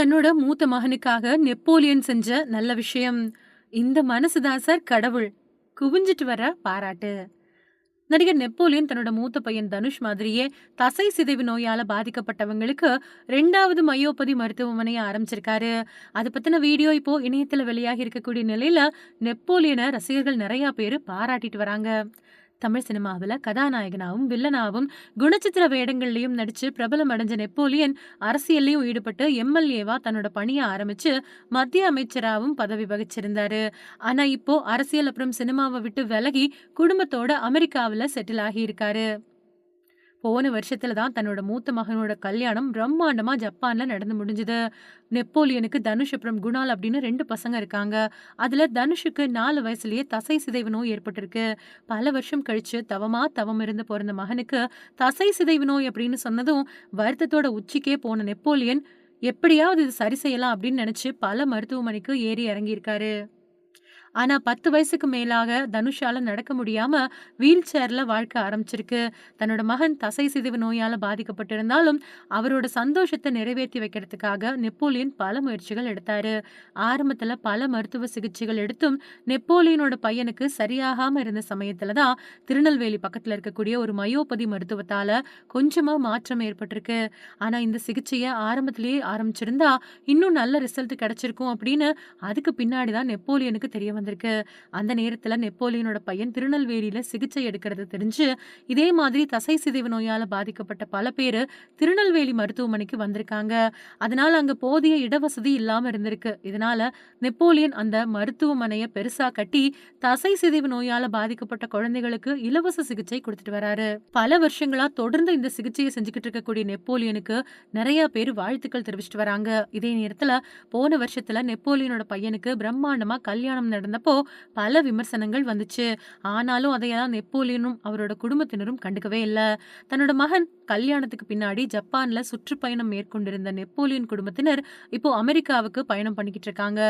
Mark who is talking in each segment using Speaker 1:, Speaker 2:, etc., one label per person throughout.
Speaker 1: தன்னோட மூத்த மகனுக்காக நெப்போலியன் செஞ்ச நல்ல விஷயம். இந்த மனசுதான் சார் கடவுள். குவிஞ்சிட்டு வர பாராட்டு. நடிகர் நெப்போலியன் தன்னோட மூத்த பையன் தனுஷ் மாதிரியே தசை சிதைவு நோயால பாதிக்கப்பட்டவங்களுக்கு ரெண்டாவது மையோபதி மருத்துவமனையை ஆரம்பிச்சிருக்காரு. அதை பத்தின வீடியோ இப்போ இணையத்துல வெளியாகி இருக்கக்கூடிய நிலையில நெப்போலியனை ரசிகர்கள் நிறைய பேர் பாராட்டிட்டு வராங்க. தமிழ் சினிமாவில் கதாநாயகனாவும் வில்லனாவும் குணச்சித்திர வேடங்கள்லையும் நடித்து பிரபலம் அடைஞ்ச நெப்போலியன் அரசியல்லையும் ஈடுபட்டு எம்எல்ஏவா தன்னோட பணியை ஆரம்பிச்சு மத்திய அமைச்சராகவும் பதவி வகிச்சிருந்தாரு. ஆனா இப்போ அரசியல் அப்புறம் சினிமாவை விட்டு விலகி குடும்பத்தோட அமெரிக்காவில் செட்டில் ஆகியிருக்காரு. போன வருஷத்துல தான் தன்னோட மூத்த மகனோட கல்யாணம் பிரம்மாண்டமா ஜப்பான்ல நடந்து முடிஞ்சது. நெப்போலியனுக்கு தனுஷ் அப்புறம் குணால் அப்படின்னு ரெண்டு பசங்க இருக்காங்க. அதுல தனுஷுக்கு நாலு வயசுலயே தசை சிதைவு நோய் ஏற்பட்டிருக்கு. பல வருஷம் கழிச்சு தவமா தவம் இருந்து பிறந்த மகனுக்கு தசை சிதைவு நோய் அப்படின்னு சொன்னதும் வருத்தத்தோட உச்சிக்கே போன நெப்போலியன் எப்படியாவது இது சரி செய்யலாம் அப்படின்னு நினைச்சு பல மருத்துவமனைக்கு ஏறி இறங்கியிருக்காரு. ஆனா பத்து வயசுக்கு மேலாக தனுஷால நடக்க முடியாம வீல் சேர்ல வாழ்க்கை ஆரம்பிச்சிருக்கு. தன்னோட மகன் தசை சிதைவு நோயால பாதிக்கப்பட்டிருந்தாலும் அவரோட சந்தோஷத்தை நிறைவேற்றி வைக்கிறதுக்காக நெப்போலியன் பல முயற்சிகள் எடுத்தாரு. ஆரம்பத்துல பல மருத்துவ சிகிச்சைகள் எடுத்தும் நெப்போலியனோட பையனுக்கு சரியாகாம இருந்த சமயத்துல தான் திருநெல்வேலி பக்கத்துல இருக்கக்கூடிய ஒரு மயோபதி மருத்துவத்தால கொஞ்சமா மாற்றம் ஏற்பட்டிருக்கு. ஆனா இந்த சிகிச்சையை ஆரம்பத்திலேயே ஆரம்பிச்சிருந்தா இன்னும் நல்ல ரிசல்ட் கிடைச்சிருக்கும் அப்படின்னு அதுக்கு பின்னாடி தான் நெப்போலியனுக்கு தெரிய வந்திருக்கு. அந்த நேரத்துல நெப்போலியனோட பையன் திருநெல்வேலியில சிகிச்சை எடுக்கிறது தெரிஞ்சு இதே மாதிரி தசை சிதைவு நோயால பாதிக்கப்பட்ட பல பேர் திருநெல்வேலி மருத்துவமனைக்கு வந்திருக்காங்க. அதனால அங்க போதிய இடவசதி இல்லாம இருந்திருக்கு. இதனால நெப்போலியன் அந்த மருத்துவமனையை பெருசா கட்டி தசை சிதைவு நோயால பாதிக்கப்பட்ட குழந்தைகளுக்கு இலவச சிகிச்சை கொடுத்துட்டு வராரு. பல வருஷங்களா தொடர்ந்து இந்த சிகிச்சையை செஞ்சுக்கிட்டு இருக்கக்கூடிய நெப்போலியனுக்கு நிறைய பேர் வாழ்த்துக்கள் தெரிவிச்சிட்டு வராங்க. இதே நேரத்துல போன வருஷத்துல நெப்போலியனோட பையனுக்கு பிரம்மாண்டமா கல்யாணம் நடந்தப்போ பல விமர்சனங்கள் வந்துச்சு. ஆனாலும் அதையெல்லாம் நெப்போலியனும் அவரோட குடும்பத்தினரும் கண்டுக்கவே இல்லை. தன்னோட மகன் கல்யாணத்துக்கு பின்னாடி ஜப்பான்ல சுற்றுப்பயணம் மேற்கொண்டிருந்த நெப்போலியன் குடும்பத்தினர் இப்போ அமெரிக்காவுக்கு பயணம் பண்ணிக்கிட்டு இருக்காங்க.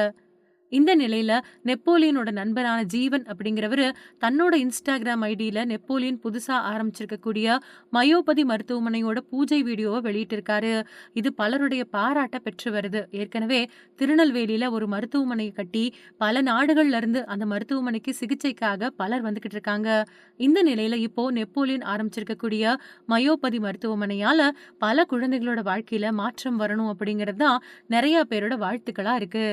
Speaker 1: இந்த நிலையில நெப்போலியனோட நண்பரான ஜீவன் அப்படிங்கிறவரு தன்னோட இன்ஸ்டாகிராம் ஐடியில நெப்போலியன் புதுசா ஆரம்பிச்சிருக்கக்கூடிய மயோபதி மருத்துவமனையோட பூஜை வீடியோவை வெளியிட்டிருக்காரு. இது பலருடைய பாராட்ட பெற்று வருது. ஏற்கனவே திருநெல்வேலியில ஒரு மருத்துவமனையை கட்டி பல நாடுகள்ல இருந்து அந்த மருத்துவமனைக்கு சிகிச்சைக்காக பலர் வந்துகிட்டு இருக்காங்க. இந்த நிலையில இப்போ நெப்போலியன் ஆரம்பிச்சிருக்கக்கூடிய மயோபதி மருத்துவமனையால பல குழந்தைகளோட வாழ்க்கையில மாற்றம் வரணும் அப்படிங்கிறது தான் நிறைய பேரோட வாழ்த்துக்களா இருக்கு.